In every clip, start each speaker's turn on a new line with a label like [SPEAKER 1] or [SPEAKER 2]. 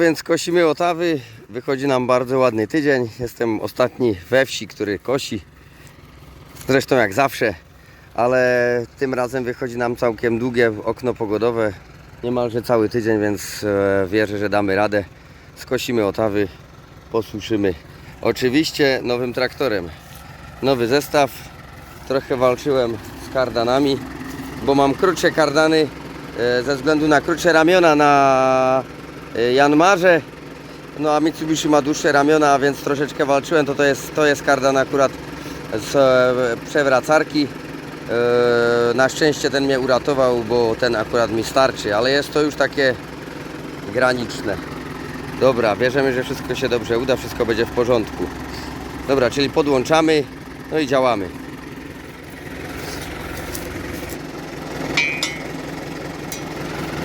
[SPEAKER 1] Więc kosimy otawy. Wychodzi nam bardzo ładny tydzień. Jestem ostatni we wsi, który kosi. Zresztą jak zawsze. Ale tym razem wychodzi nam całkiem długie okno pogodowe. Niemalże cały tydzień, więc e, wierzę, że damy radę. Skosimy otawy, posuszymy. Oczywiście nowym traktorem. Nowy zestaw. Trochę walczyłem z kardanami, bo mam krótsze kardany e, ze względu na krótsze ramiona na Janmarze. No a Mitsubishi ma dłuższe ramiona, więc troszeczkę walczyłem. To, to, jest, to jest kardan akurat z e, przewracarki. E, Na szczęście ten mnie uratował, bo ten akurat mi starczy, ale jest to już takie graniczne. Dobra, wierzymy, że wszystko się dobrze uda, wszystko będzie w porządku. Dobra, czyli podłączamy, no i działamy.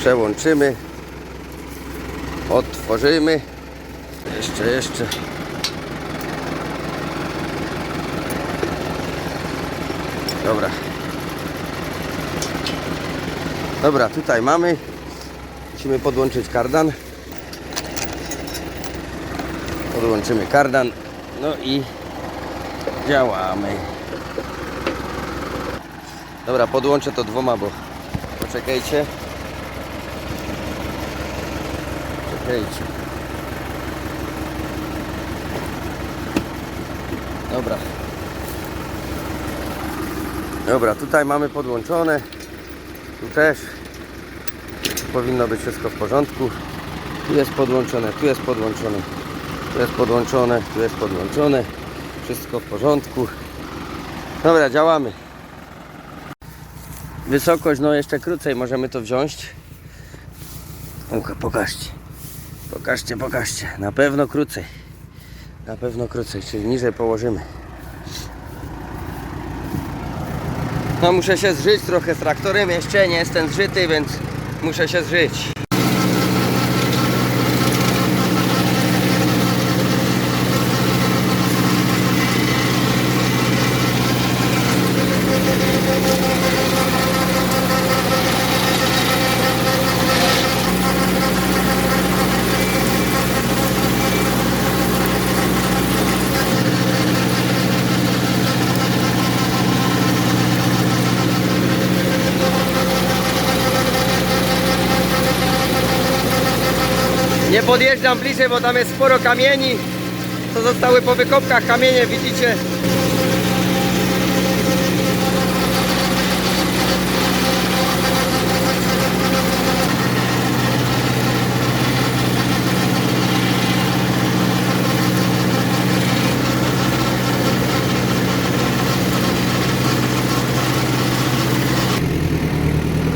[SPEAKER 1] Przełączymy. Otworzymy. Jeszcze, jeszcze. Dobra. Dobra, tutaj mamy. Musimy podłączyć kardan. Podłączymy kardan. No i działamy. Dobra, podłączę to dwoma, bo poczekajcie. Czekajcie. Dobra. Dobra, tutaj mamy podłączone. Tu też. Powinno być wszystko w porządku. Tu jest podłączone, tu jest podłączone. Tu jest podłączone, tu jest podłączone. Wszystko w porządku. Dobra, działamy. Wysokość, no jeszcze krócej możemy to wziąć. Oka, pokażcie. Pokażcie, pokażcie. Na pewno krócej. Na pewno krócej, czyli niżej położymy. No muszę się zżyć trochę z traktorem, jeszcze nie jestem zżyty, więc muszę się zżyć. Podjeżdżam bliżej, bo tam jest sporo kamieni. To zostały po wykopkach kamienie, widzicie?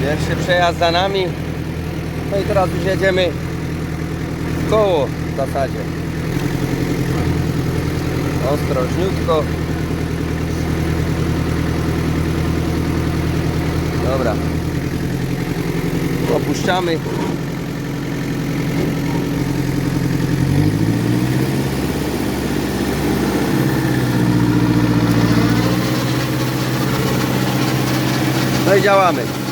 [SPEAKER 1] Pierwszy przejazd za nami. No i teraz już jedziemy koło w zasadzie. Ostrożniutko. Dobra. Opuszczamy. No i działamy.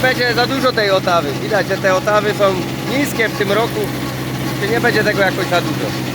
[SPEAKER 1] Nie będzie za dużo tej otawy. Widać, że te otawy są niskie w tym roku. Czy nie będzie tego jakoś za dużo.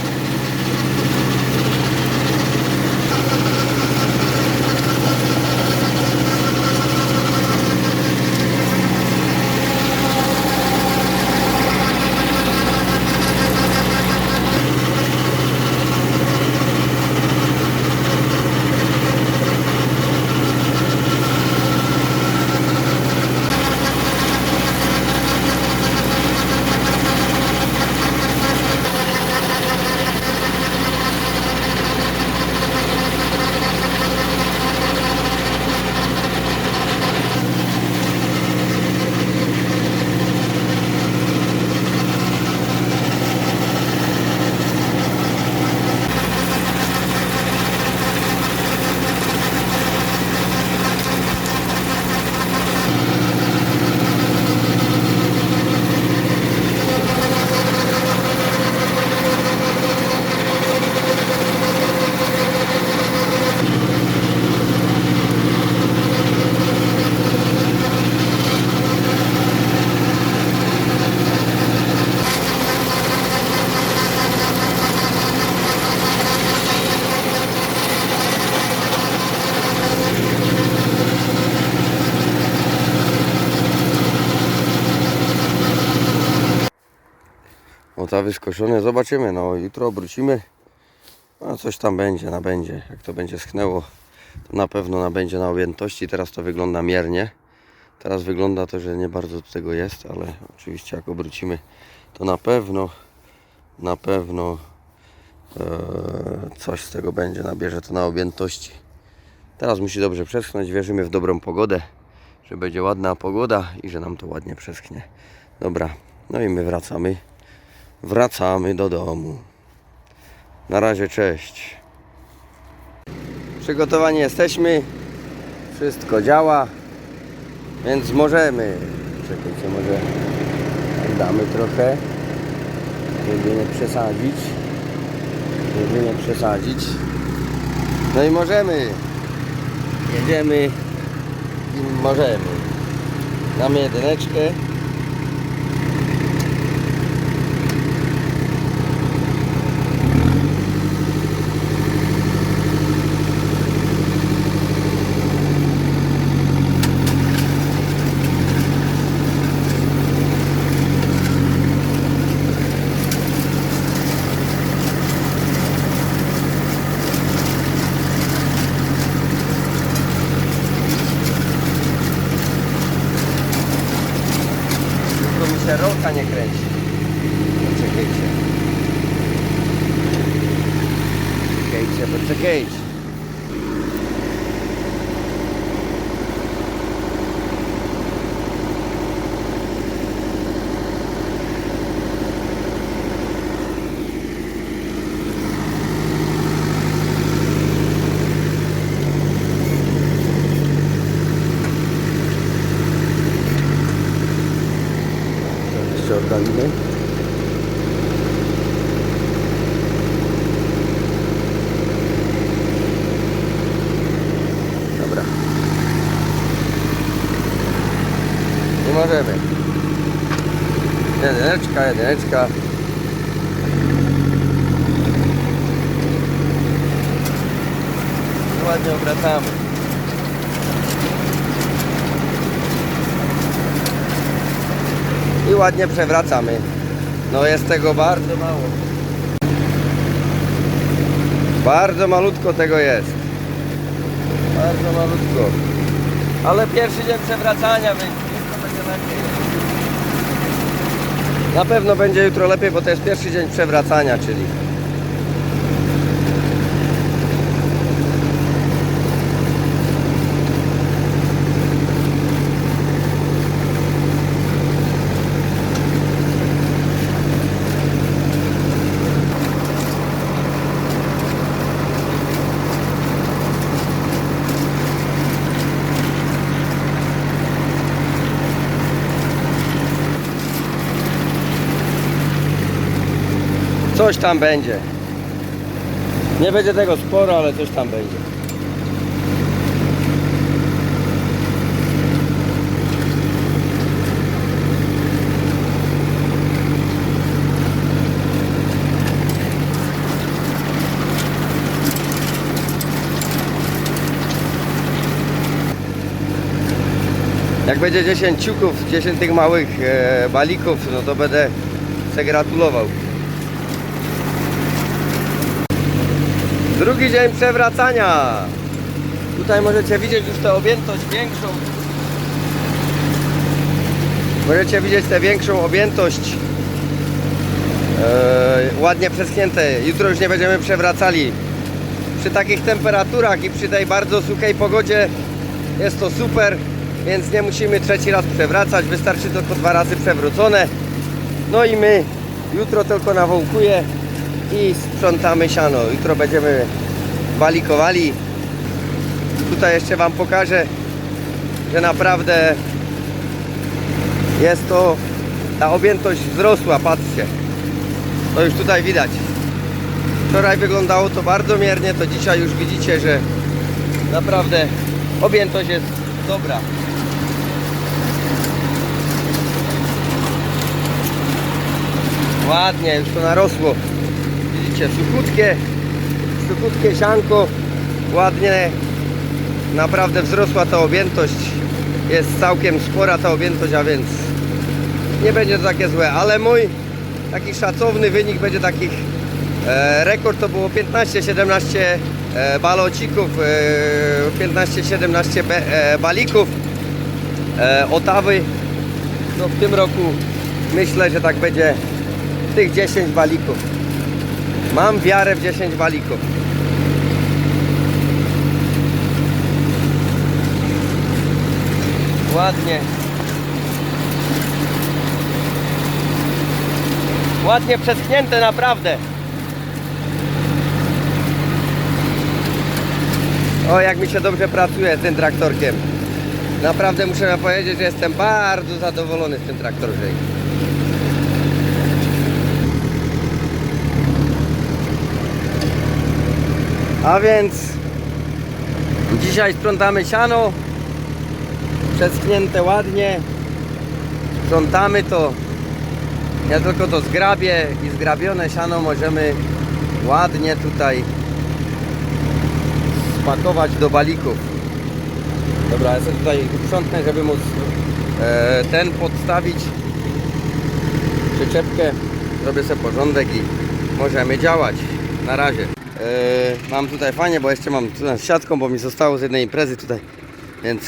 [SPEAKER 1] Motawy skoszone, zobaczymy. No jutro obrócimy. No coś tam będzie, nabędzie. Jak to będzie schnęło, to na pewno nabędzie na objętości. Teraz to wygląda miernie. Teraz wygląda to, że nie bardzo do tego jest, ale oczywiście jak obrócimy, to na pewno, na pewno e, coś z tego będzie. Nabierze to na objętości. Teraz musi dobrze przeschnąć. Wierzymy w dobrą pogodę, że będzie ładna pogoda i że nam to ładnie przeschnie. Dobra, no i my wracamy. Wracamy do domu. Na razie, cześć. Przygotowani jesteśmy. Wszystko działa. Więc możemy. Czekajcie, może damy trochę. Żeby nie przesadzić. Żeby nie przesadzić. No i możemy. Jedziemy i możemy. Damy jedyneczkę. Tylko mi się rolka nie kręci. Poczekajcie. Poczekajcie, poczekajcie. Oddalimy. Dobra. Nie możemy. Jedyneczka, jedyneczka. Ładnie obracamy. Ładnie przewracamy. No jest tego bardzo mało. Bardzo malutko tego jest. Bardzo malutko. Ale pierwszy dzień przewracania, więc będzie lepiej. Na pewno będzie jutro lepiej, bo to jest pierwszy dzień przewracania, czyli coś tam będzie. Nie będzie tego sporo, ale coś tam będzie. Jak będzie 10 ciuków, 10 tych małych e, balików, no to będę se gratulował. Drugi dzień przewracania. Tutaj możecie widzieć już tę objętość większą. Możecie widzieć tę większą objętość. Eee, ładnie przeschnięte. Jutro już nie będziemy przewracali. Przy takich temperaturach i przy tej bardzo suchej pogodzie jest to super, więc nie musimy trzeci raz przewracać. Wystarczy tylko dwa razy przewrócone. No i my jutro tylko nawołkuję i sprzątamy siano. Jutro będziemy walikowali. Tutaj jeszcze Wam pokażę, że naprawdę jest to, ta objętość wzrosła, patrzcie. To już tutaj widać. Wczoraj wyglądało to bardzo miernie, to dzisiaj już widzicie, że naprawdę objętość jest dobra. Ładnie, już to narosło. Widzicie, suchutkie, suchutkie sianko, ładnie, naprawdę wzrosła ta objętość, jest całkiem spora ta objętość, a więc nie będzie to takie złe, ale mój taki szacowny wynik będzie takich e, rekord to było 15-17 e, balocików, e, 15-17 be- e, balików e, otawy. No w tym roku myślę, że tak będzie tych 10 balików. Mam wiarę w 10 balików. Ładnie. Ładnie przeschnięte naprawdę. O, jak mi się dobrze pracuje z tym traktorkiem. Naprawdę muszę powiedzieć, że jestem bardzo zadowolony z tym traktorem. A więc dzisiaj sprzątamy siano. Przeschnięte ładnie. Sprzątamy to. Ja tylko to zgrabię i zgrabione siano możemy ładnie tutaj spakować do balików. Dobra, ja sobie tutaj uprzątnę, żeby móc e, ten podstawić przyczepkę, zrobię sobie porządek i możemy działać. Na razie. E, mam tutaj fajnie, bo jeszcze mam tu z siatką, bo mi zostało z jednej imprezy tutaj, więc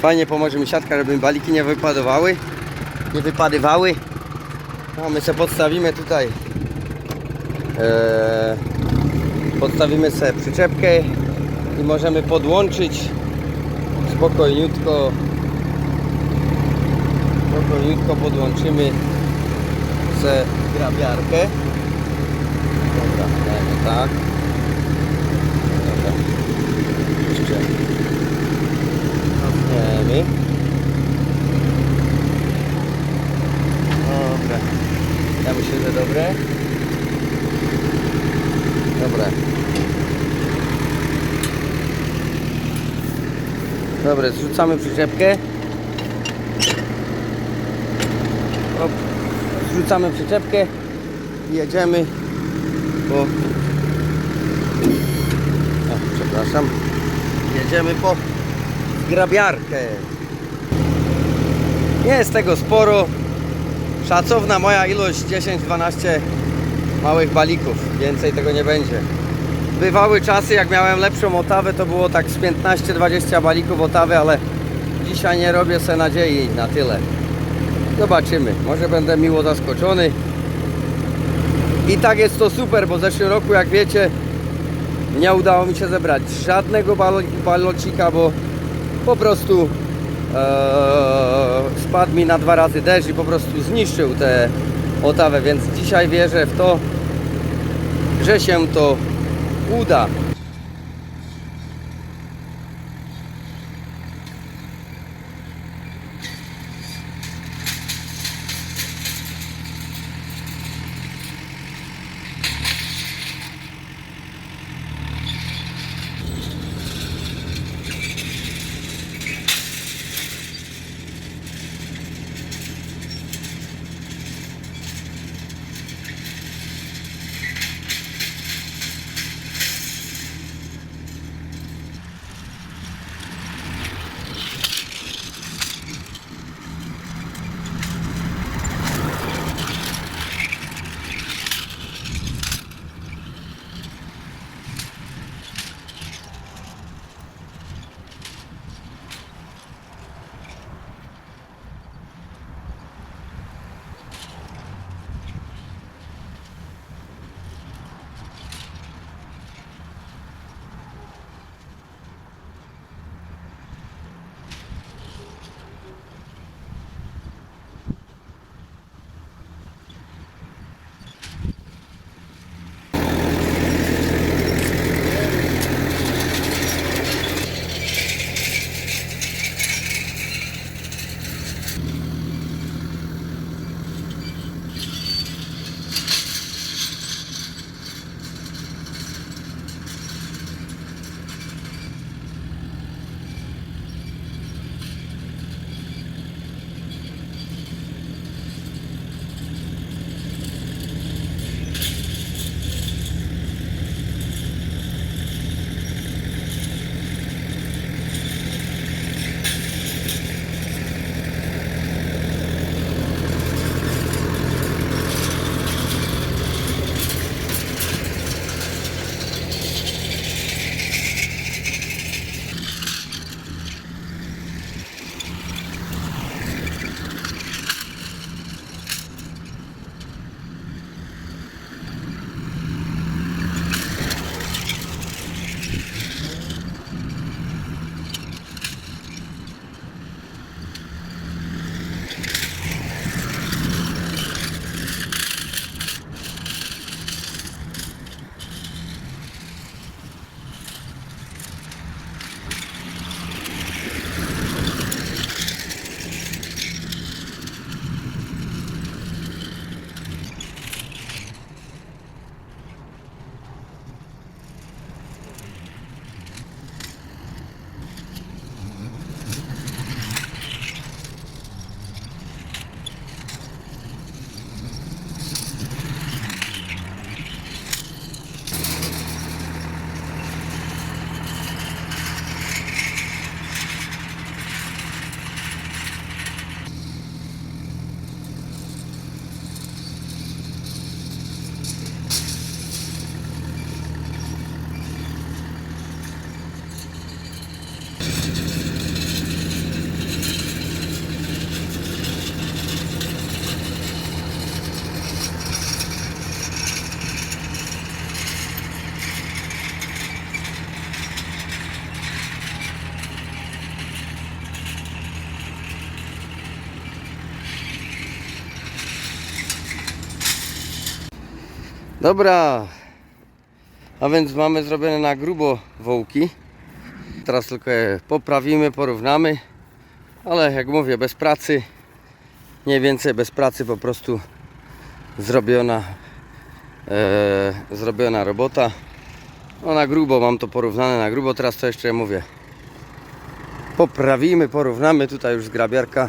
[SPEAKER 1] fajnie pomoże mi siatka, żeby mi baliki nie wypadowały, nie wypadywały. No, my sobie podstawimy tutaj e, podstawimy sobie przyczepkę i możemy podłączyć spokojniutko spokojniutko podłączymy se grabiarkę. Dobra, tak dobra jeszcze cofniemy dobra ja myślę, że dobre dobra Dobra, zrzucamy przyczepkę. Op. Zrzucamy przyczepkę i jedziemy po... O, przepraszam. Jedziemy po grabiarkę. Nie jest tego sporo. Szacowna moja ilość 10-12 małych balików. Więcej tego nie będzie. Bywały czasy, jak miałem lepszą otawę, to było tak z 15-20 balików otawy, ale dzisiaj nie robię sobie nadziei na tyle. Zobaczymy, może będę miło zaskoczony. I tak jest to super, bo w zeszłym roku, jak wiecie, nie udało mi się zebrać żadnego balo- balocika, bo po prostu eee, spadł mi na dwa razy deszcz i po prostu zniszczył tę otawę, więc dzisiaj wierzę w to, że się to uda. Dobra. A więc mamy zrobione na grubo wołki. Teraz tylko je poprawimy, porównamy. Ale jak mówię, bez pracy. Mniej więcej bez pracy po prostu zrobiona e, zrobiona robota. No na grubo mam to porównane na grubo. Teraz to jeszcze mówię. Poprawimy, porównamy. Tutaj już zgrabiarka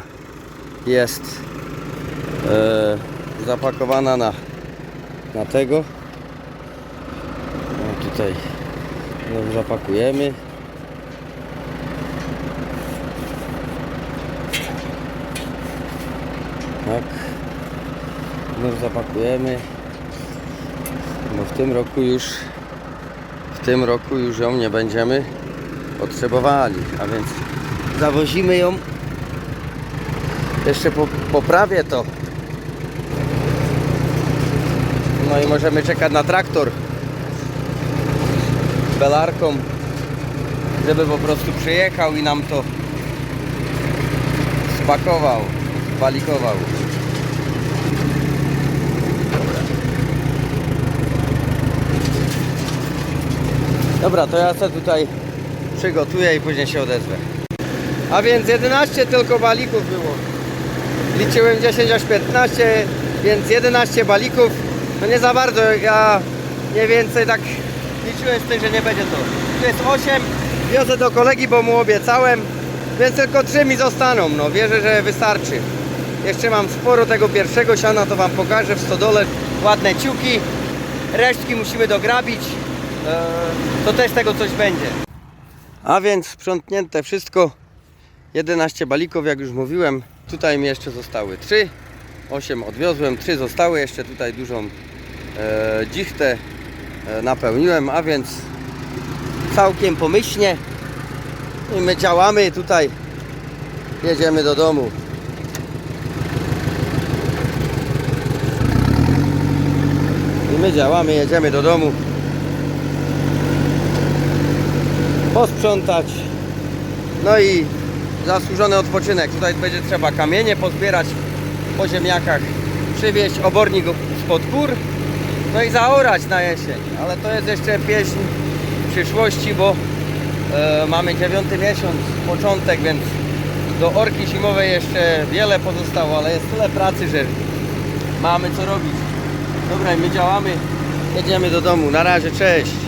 [SPEAKER 1] jest e, zapakowana na, na tego. No tutaj ją zapakujemy. Tak. No zapakujemy. Bo w tym roku już w tym roku już ją nie będziemy potrzebowali, a więc zawozimy ją jeszcze po, poprawię to no i możemy czekać na traktor belarką żeby po prostu przyjechał i nam to spakował, balikował Dobra, to ja sobie tutaj przygotuję i później się odezwę. A więc 11 tylko balików było. Liczyłem 10 aż 15, więc 11 balików. No nie za bardzo, ja mniej więcej tak liczyłem z tym, że nie będzie to. Tu jest 8, wiozę do kolegi, bo mu obiecałem, więc tylko 3 mi zostaną. No wierzę, że wystarczy. Jeszcze mam sporo tego pierwszego siana, to Wam pokażę w stodole. Ładne ciuki, resztki musimy dograbić. Eee, to też tego coś będzie. A więc sprzątnięte wszystko. 11 balików, jak już mówiłem. Tutaj mi jeszcze zostały 3. 8 odwiozłem, 3 zostały. Jeszcze tutaj dużą dzichtę e, napełniłem, a więc całkiem pomyślnie. I my działamy tutaj. Jedziemy do domu. I my działamy, jedziemy do domu. posprzątać. No i zasłużony odpoczynek. Tutaj będzie trzeba kamienie pozbierać po ziemniakach, przywieźć obornik spod gór, no i zaorać na jesień. Ale to jest jeszcze pieśń przyszłości, bo e, mamy dziewiąty miesiąc, początek, więc do orki zimowej jeszcze wiele pozostało, ale jest tyle pracy, że mamy co robić. Dobra, my działamy, jedziemy do domu. Na razie, cześć.